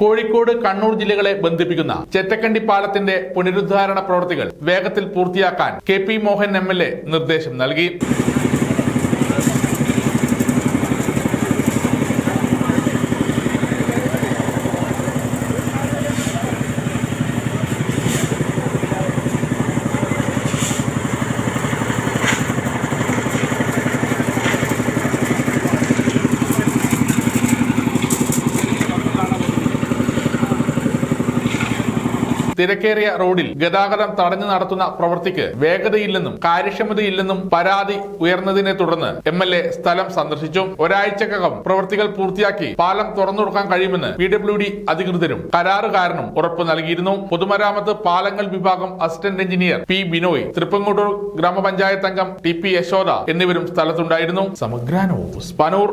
കോഴിക്കോട് കണ്ണൂർ ജില്ലകളെ ബന്ധിപ്പിക്കുന്ന ചെറ്റക്കണ്ടി പാലത്തിന്റെ പുനരുദ്ധാരണ പ്രവൃത്തികൾ വേഗത്തിൽ പൂർത്തിയാക്കാൻ കെ പി മോഹൻ എം നിർദ്ദേശം നൽകി. തിരക്കേറിയ റോഡിൽ ഗതാഗതം തടഞ്ഞു നടത്തുന്ന പ്രവൃത്തിക്ക് വേഗതയില്ലെന്നും കാര്യക്ഷമതയില്ലെന്നും പരാതി ഉയർന്നതിനെ തുടർന്ന് എം എൽ എ സ്ഥലം സന്ദർശിച്ചു. ഒരാഴ്ചക്കകം പ്രവൃത്തികൾ പൂർത്തിയാക്കി പാലം തുറന്നു കൊടുക്കാൻ കഴിയുമെന്ന് പി ഡബ്ല്യു ഡി അധികൃതരും കരാറുകാരനും ഉറപ്പ് നൽകിയിരുന്നു. പൊതുമരാമത്ത് പാലങ്ങൾ വിഭാഗം assistant engineer P Binoy Thrippangottur ഗ്രാമപഞ്ചായത്ത് അംഗം ടി പി യശോദ എന്നിവരും സ്ഥലത്തുണ്ടായിരുന്നു. സമഗ്ര ന്യൂസ് പനൂർ.